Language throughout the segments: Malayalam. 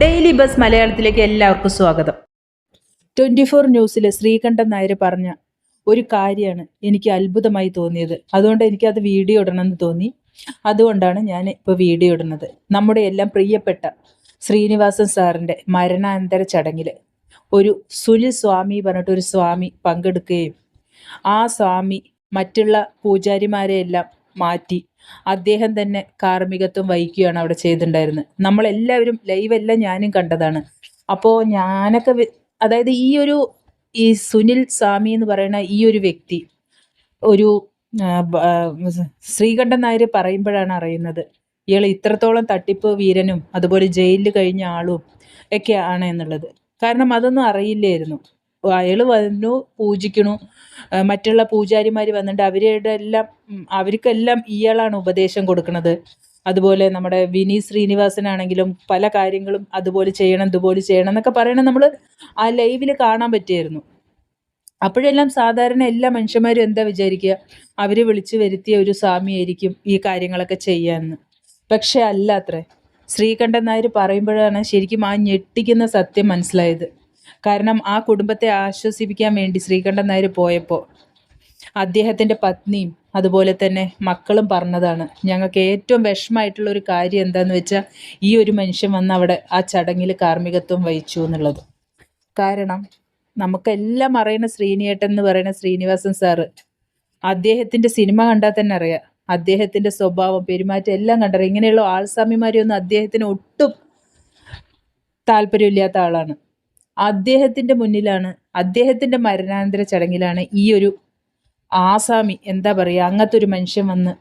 ഡെയിലി ബസ് മലയാളത്തിലേക്ക് എല്ലാവർക്കും സ്വാഗതം. ട്വന്റി ഫോർ ന്യൂസിലെ ശ്രീകണ്ഠൻ നായർ പറഞ്ഞ ഒരു കാര്യമാണ് എനിക്ക് അത്ഭുതമായി തോന്നിയത്. അതുകൊണ്ട് എനിക്കത് വീഡിയോ ഇടണമെന്ന് തോന്നി. അതുകൊണ്ടാണ് ഞാൻ ഇപ്പോൾ വീഡിയോ ഇടുന്നത്. നമ്മുടെ എല്ലാം പ്രിയപ്പെട്ട ശ്രീനിവാസൻ സാറിന്റെ മരണാനന്തര ചടങ്ങിൽ ഒരു സുനിൽ സ്വാമി പറഞ്ഞിട്ട് ഒരു സ്വാമി പങ്കെടുക്കുകയും ആ സ്വാമി മറ്റുള്ള പൂജാരിമാരെയെല്ലാം മാറ്റി. അദ്ദേഹം തന്നെ കാർമ്മികത്വം വഹിക്കുകയാണ് അവിടെ ചെയ്തിട്ടുണ്ടായിരുന്നത്. നമ്മളെല്ലാവരും ലൈവെല്ലാം ഞാനും കണ്ടതാണ്. അപ്പോൾ ഞാനൊക്കെ അതായത് ഈ ഒരു ഈ സുനിൽ സ്വാമി എന്ന് പറയുന്ന ഈ ഒരു വ്യക്തി ഒരു ശ്രീകണ്ഠൻ നായർ പറയുമ്പോഴാണ് അറിയുന്നത്. ഇയാൾ ഇത്രത്തോളം തട്ടിപ്പ് വീരനും അതുപോലെ ജയിലിൽ കഴിഞ്ഞ ആളും ഒക്കെ ആണ് എന്നുള്ളത്. കാരണം അതൊന്നും അറിയില്ലായിരുന്നു. അയാൾ വന്നു പൂജിക്കണു. മറ്റുള്ള പൂജാരിമാർ വന്നിട്ട് അവരുടെ എല്ലാം അവർക്കെല്ലാം ഇയാളാണ് ഉപദേശം കൊടുക്കുന്നത് അതുപോലെ നമ്മുടെ വിനി ശ്രീനിവാസനാണെങ്കിലും പല കാര്യങ്ങളും അതുപോലെ ചെയ്യണം ഇതുപോലെ ചെയ്യണം എന്നൊക്കെ പറയണത് നമ്മൾ ആ ലൈവിൽ കാണാൻ പറ്റിയായിരുന്നു. അപ്പോഴെല്ലാം സാധാരണ എല്ലാ മനുഷ്യന്മാരും എന്താ വിചാരിക്കുക? അവർ വിളിച്ചു വരുത്തിയ ഒരു സ്വാമിയായിരിക്കും ഈ കാര്യങ്ങളൊക്കെ ചെയ്യാമെന്ന് പക്ഷെ അല്ല അത്രേ ശ്രീകണ്ഠൻ നായർ പറയുമ്പോഴാണ് ശരിക്കും ആ ഞെട്ടിക്കുന്ന സത്യം മനസ്സിലായത്. കാരണം ആ കുടുംബത്തെ ആശ്വസിപ്പിക്കാൻ വേണ്ടി ശ്രീകണ്ഠൻ നായർ പോയപ്പോൾ അദ്ദേഹത്തിന്റെ പത്നിയും അതുപോലെ തന്നെ മക്കളും പറഞ്ഞതാണ് ഞങ്ങൾക്ക് ഏറ്റവും വിഷമമായിട്ടുള്ള ഒരു കാര്യം എന്താന്ന് വെച്ചാൽ ഈ ഒരു മനുഷ്യൻ വന്ന് അവിടെ ആ ചടങ്ങിൽ കാർമ്മികത്വം വഹിച്ചു എന്നുള്ളത്. കാരണം നമുക്കെല്ലാം അറിയുന്ന ശ്രീനിയേട്ടൻ എന്ന് പറയുന്ന ശ്രീനിവാസൻ സാറ് അദ്ദേഹത്തിന്റെ സിനിമ കണ്ടാൽ തന്നെ അറിയാം. അദ്ദേഹത്തിന്റെ സ്വഭാവം പെരുമാറ്റം എല്ലാം കണ്ടറിയാം. ഇങ്ങനെയുള്ള ആൾസ്വാമിമാരെയൊന്നും അദ്ദേഹത്തിന് ഒട്ടും താല്പര്യമില്ലാത്ത ആളാണ്. അദ്ദേഹത്തിന്റെ മുന്നിലാണ് അദ്ദേഹത്തിന്റെ മരണാനന്തര ചടങ്ങിലാണ് ഈ ഒരു ആസാമി എന്താ പറയുക അങ്ങനത്തെ ഒരു മനുഷ്യൻ വന്ന്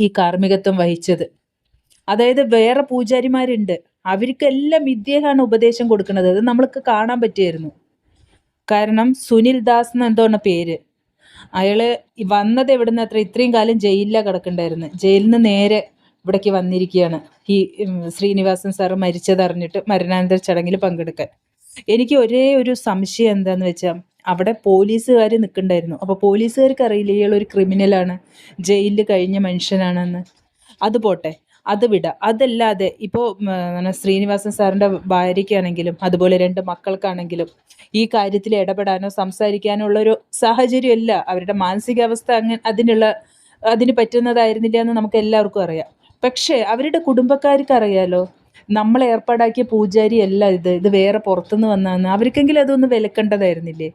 ഈ കാർമ്മികത്വം വഹിച്ചത്. അതായത് വേറെ പൂജാരിമാരുണ്ട്. അവർക്കെല്ലാം ഇദ്ദേഹമാണ് ഉപദേശം കൊടുക്കുന്നത്. അത് നമ്മൾക്ക് കാണാൻ പറ്റിയായിരുന്നു. കാരണം സുനിൽ ദാസ് എന്ന് എന്തോന്ന പേര്. അയാൾ വന്നത് എവിടുന്ന് അത്ര ഇത്രയും കാലം ജയിലിലാണ് കിടക്കണ്ടായിരുന്നു. ജയിലിൽ നിന്ന് നേരെ ഇവിടേക്ക് വന്നിരിക്കുകയാണ്. ഈ ശ്രീനിവാസൻ സാറ് മരിച്ചതറിഞ്ഞിട്ട് മരണാനന്തര ചടങ്ങിൽ പങ്കെടുക്കാൻ. എനിക്ക് ഒരേ ഒരു സംശയം എന്താന്ന് വെച്ചാൽ അവിടെ പോലീസുകാർ നിൽക്കണ്ടായിരുന്നു അപ്പോൾ പോലീസുകാർക്ക് അറിയില്ല ഇയാൾ ഒരു ക്രിമിനലാണ് ജയിലിൽ കഴിഞ്ഞ മനുഷ്യനാണെന്ന്. അത് പോട്ടെ അത് വിട. അതല്ലാതെ ഇപ്പോൾ ശ്രീനിവാസൻ സാറിന്റെ ഭാര്യയ്ക്കാണെങ്കിലും അതുപോലെ രണ്ട് മക്കൾക്കാണെങ്കിലും ഈ കാര്യത്തിൽ ഇടപെടാനോ സംസാരിക്കാനോ ഉള്ളൊരു സാഹചര്യമല്ല. അവരുടെ മാനസികാവസ്ഥ അങ്ങനെ അതിനുള്ള അതിന് പറ്റുന്നതായിരുന്നില്ല എന്ന് നമുക്ക് എല്ലാവർക്കും അറിയാം. പക്ഷേ അവരുടെ കുടുംബക്കാർക്ക് അറിയാലോ നമ്മൾ ഏർപ്പാടാക്കിയ പൂജാരി അല്ല ഇത്. ഇത് വേറെ പുറത്തുനിന്ന് വന്നതെന്ന്. അവർക്കെങ്കിലും അതൊന്ന് വിലക്കേണ്ടതായിരുന്നില്ലേ?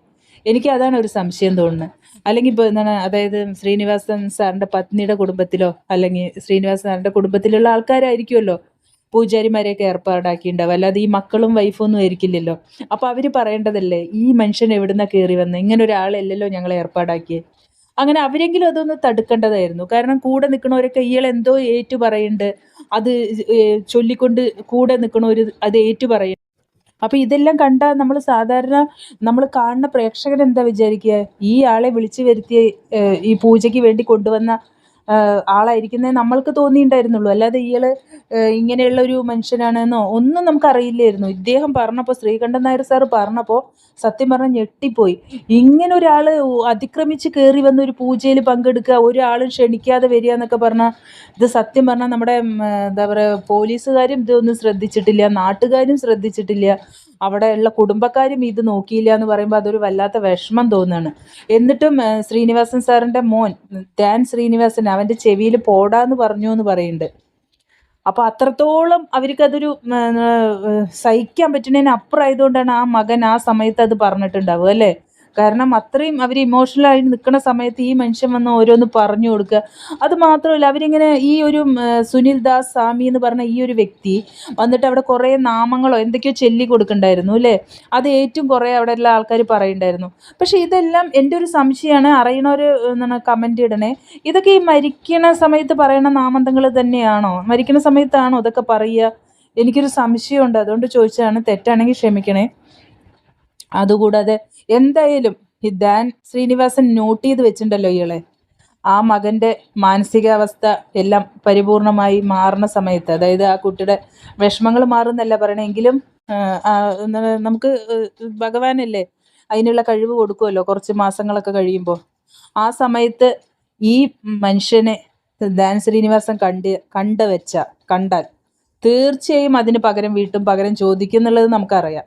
എനിക്ക് അതാണ് ഒരു സംശയം തോന്നുന്നത്. അല്ലെങ്കിൽ ഇപ്പോൾ എന്താണ് അതായത് ശ്രീനിവാസൻ സാറിന്റെ പത്നിയുടെ കുടുംബത്തിലോ അല്ലെങ്കിൽ ശ്രീനിവാസൻ സാറിന്റെ കുടുംബത്തിലുള്ള ആൾക്കാരായിരിക്കുമല്ലോ പൂജാരിമാരെയൊക്കെ ഏർപ്പാടാക്കിയിട്ടുണ്ടാവും അല്ലാതെ ഈ മക്കളും വൈഫും ഒന്നും ആയിരിക്കില്ലല്ലോ. അപ്പോൾ അവർ പറയേണ്ടതല്ലേ ഈ മനുഷ്യൻ എവിടുന്ന കയറി വന്ന്? ഇങ്ങനെ ഒരാളല്ലല്ലോ ഞങ്ങൾ ഏർപ്പാടാക്കിയത് അങ്ങനെ അവരെങ്കിലും അതൊന്ന് തടുക്കേണ്ടതായിരുന്നു. കാരണം കൂടെ നിൽക്കണവരൊക്കെ ഇയാൾ എന്തോ ഏറ്റു പറയുന്നുണ്ട്. അത് ചൊല്ലിക്കൊണ്ട് കൂടെ നിൽക്കണവർ അത് ഏറ്റു പറയുന്നു. അപ്പോൾ ഇതെല്ലാം കണ്ടാൽ നമ്മൾ സാധാരണ നമ്മൾ കാണുന്ന പ്രേക്ഷകൻ എന്താ വിചാരിക്കുക? ഈ ആളെ വിളിച്ചു വരുത്തിയ ഈ പൂജയ്ക്ക് വേണ്ടി കൊണ്ടുവന്ന ആളായിരിക്കുന്നേ നമ്മൾക്ക് തോന്നിയിട്ടുണ്ടായിരുന്നുള്ളൂ അല്ലാതെ ഇയാൾ ഇങ്ങനെയുള്ള ഒരു മനുഷ്യനാണെന്നോ ഒന്നും നമുക്ക് അറിയില്ലായിരുന്നു ഇദ്ദേഹം പറഞ്ഞപ്പോൾ ശ്രീകണ്ഠൻ നായർ സാർ പറഞ്ഞപ്പോൾ സത്യം പറഞ്ഞാൽ ഞെട്ടിപ്പോയി. ഇങ്ങനെ ഒരാൾ അതിക്രമിച്ച് കയറി വന്ന് ഒരു പൂജയിൽ പങ്കെടുക്കുക ഒരാളും ക്ഷണിക്കാതെ വരിക എന്നൊക്കെ പറഞ്ഞാൽ ഇത് സത്യം പറഞ്ഞാൽ നമ്മുടെ എന്താ പറയുക പോലീസുകാരും ഇതൊന്നും ശ്രദ്ധിച്ചിട്ടില്ല നാട്ടുകാരും ശ്രദ്ധിച്ചിട്ടില്ല. അവിടെ ഉള്ള കുടുംബക്കാരും ഇത് നോക്കിയില്ല എന്ന് പറയുമ്പോൾ അതൊരു വല്ലാത്ത വിഷമം തോന്നുകയാണ്. എന്നിട്ടും ശ്രീനിവാസൻ സാറിന്റെ മോൻ ധ്യാൻ ശ്രീനിവാസൻ അവന്റെ ചെവിയിൽ പോടാന്ന് പറഞ്ഞു എന്ന് പറയുന്നുണ്ട്. അപ്പോൾ അത്രത്തോളം അവർക്കതൊരു സഹിക്കാൻ പറ്റുന്നതിന് അപ്പുറം ആയതുകൊണ്ടാണ് ആ മകൻ ആ സമയത്ത് അത് പറഞ്ഞിട്ടുണ്ടാവുക അല്ലേ? കാരണം അത്രയും അവർ ഇമോഷണലായി നിൽക്കുന്ന സമയത്ത് ഈ മനുഷ്യൻ വന്ന് ഓരോന്ന് പറഞ്ഞു കൊടുക്കുക. അത് മാത്രമല്ല അവരിങ്ങനെ ഈ ഒരു സുനിൽ ദാസ് സ്വാമി എന്ന് പറഞ്ഞ ഈ ഒരു വ്യക്തി വന്നിട്ട് അവിടെ കുറേ നാമങ്ങളോ എന്തൊക്കെയോ ചൊല്ലി കൊടുക്കണ്ടായിരുന്നു അല്ലേ? അത് ഏറ്റവും കുറേ അവിടെ എല്ലാ ആൾക്കാർ പറയുണ്ടായിരുന്നു. പക്ഷെ ഇതെല്ലാം എന്റെ ഒരു സംശയമാണ്. അറിയണവർ എന്താണ് കമന്റ് ഇടണേ. ഇതൊക്കെ ഈ മരിക്കണ സമയത്ത് പറയണ നാമന്തങ്ങൾ തന്നെയാണോ? മരിക്കണ സമയത്താണോ ഇതൊക്കെ പറയുക? എനിക്കൊരു സംശയമുണ്ട്. അതുകൊണ്ട് ചോദിച്ചതാണ്. തെറ്റാണെങ്കിൽ ക്ഷമിക്കണേ. അതുകൂടാതെ എന്തായാലും ഈ ദാൻ ശ്രീനിവാസൻ നോട്ട് ചെയ്ത് വെച്ചിട്ടുണ്ടല്ലോ ഇയാളെ. ആ മകന്റെ മാനസികാവസ്ഥ എല്ലാം പരിപൂർണമായി മാറുന്ന സമയത്ത് അതായത് ആ കുട്ടിയുടെ വിഷമങ്ങൾ മാറുന്നല്ല പറയണെങ്കിലും നമുക്ക് ഭഗവാനല്ലേ അതിനുള്ള കഴിവ് കൊടുക്കുമല്ലോ കുറച്ച് മാസങ്ങളൊക്കെ കഴിയുമ്പോൾ. ആ സമയത്ത് ഈ മനുഷ്യനെ ദാൻ ശ്രീനിവാസൻ കണ്ട് കണ്ട വെച്ച കണ്ടാൽ തീർച്ചയായും അതിന് പകരം വീട്ടും പകരം ചോദിക്കും എന്നുള്ളത് നമുക്കറിയാം.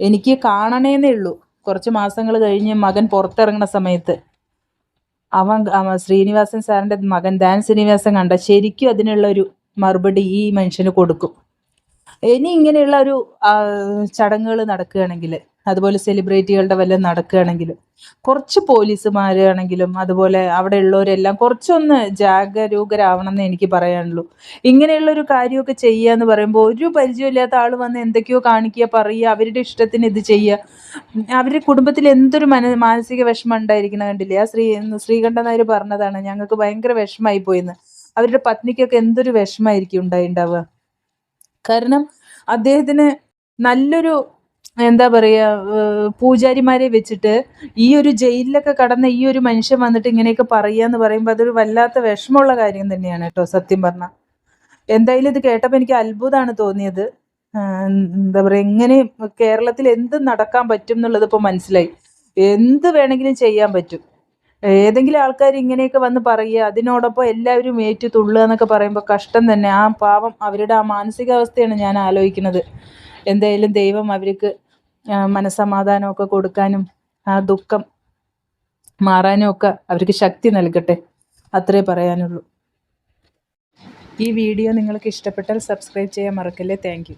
എനിക്ക് കാണണേന്നേ ഉള്ളൂ. കുറച്ച് മാസങ്ങൾ കഴിഞ്ഞ് മകൻ പുറത്തിറങ്ങുന്ന സമയത്ത് അവൻ ശ്രീനിവാസൻ സാറിന്റെ മകൻ ദാൻ ശ്രീനിവാസൻ കണ്ട ശരിക്കും അതിനുള്ള ഒരു മറുപടി ഈ മനുഷ്യന് കൊടുക്കും. ഇനി ഇങ്ങനെയുള്ള ഒരു ചടങ്ങുകൾ നടക്കുകയാണെങ്കിൽ അതുപോലെ സെലിബ്രിറ്റികളുടെ വല്ലതും നടക്കുകയാണെങ്കിൽ കുറച്ച് പോലീസുമാരാണെങ്കിലും അതുപോലെ അവിടെ ഉള്ളവരെല്ലാം കുറച്ചൊന്ന് ജാഗരൂകരാവണം എന്ന് എനിക്ക് പറയാനുള്ളൂ. ഇങ്ങനെയുള്ള ഒരു കാര്യമൊക്കെ ചെയ്യുക എന്ന് പറയുമ്പോൾ ഒരു പരിചയമില്ലാത്ത ആൾ വന്ന് എന്തൊക്കെയോ കാണിക്കുക പറയുക അവരുടെ ഇഷ്ടത്തിന് ഇത് ചെയ്യുക. അവരുടെ കുടുംബത്തിൽ എന്തൊരു മന മാനസിക വിഷമം ഉണ്ടായിരിക്കണം കണ്ടില്ലേ? ആ ശ്രീ ശ്രീകണ്ഠൻ നായർ പറഞ്ഞതാണ് ഞങ്ങൾക്ക് ഭയങ്കര വിഷമമായി പോയെന്ന് അവരുടെ പത്നിക്കൊക്കെ എന്തൊരു വിഷമമായിരിക്കും ഉണ്ടായിണ്ടാവുക കാരണം അദ്ദേഹത്തിന് നല്ലൊരു എന്താ പറയുക പൂജാരിമാരെ വെച്ചിട്ട് ഈ ഒരു ജയിലിലൊക്കെ കടന്ന ഈ ഒരു മനുഷ്യൻ വന്നിട്ട് ഇങ്ങനെയൊക്കെ പറയുക എന്ന് പറയുമ്പോൾ അതൊരു വല്ലാത്ത വിഷമമുള്ള കാര്യം തന്നെയാണ് കേട്ടോ സത്യം പറഞ്ഞാൽ എന്തായാലും ഇത് കേട്ടപ്പോൾ എനിക്ക് അത്ഭുതമാണ് തോന്നിയത്. എന്താ പറയുക എങ്ങനെ കേരളത്തിൽ എന്ത് നടക്കാൻ പറ്റും എന്നുള്ളത് ഇപ്പോൾ മനസ്സിലായി. എന്ത് വേണമെങ്കിലും ചെയ്യാൻ പറ്റും. ഏതെങ്കിലും ആൾക്കാർ ഇങ്ങനെയൊക്കെ വന്ന് പറയുക അതിനോടൊപ്പം എല്ലാവരും ഏറ്റു തുള്ളുക എന്നൊക്കെ പറയുമ്പോൾ കഷ്ടം തന്നെ. ആ പാവം അവരുടെ ആ മാനസികാവസ്ഥയാണ് ഞാൻ ആലോചിക്കുന്നത്. എന്തായാലും ദൈവം അവർക്ക് മനസ്സമാധാനമൊക്കെ കൊടുക്കാനും ആ ദുഃഖം മാറാനും ഒക്കെ അവർക്ക് ശക്തി നൽകട്ടെ. അത്രേ പറയാനുള്ളൂ. ഈ വീഡിയോ നിങ്ങൾക്ക് ഇഷ്ടപ്പെട്ടാൽ സബ്സ്ക്രൈബ് ചെയ്യാൻ മറക്കല്ലേ? താങ്ക്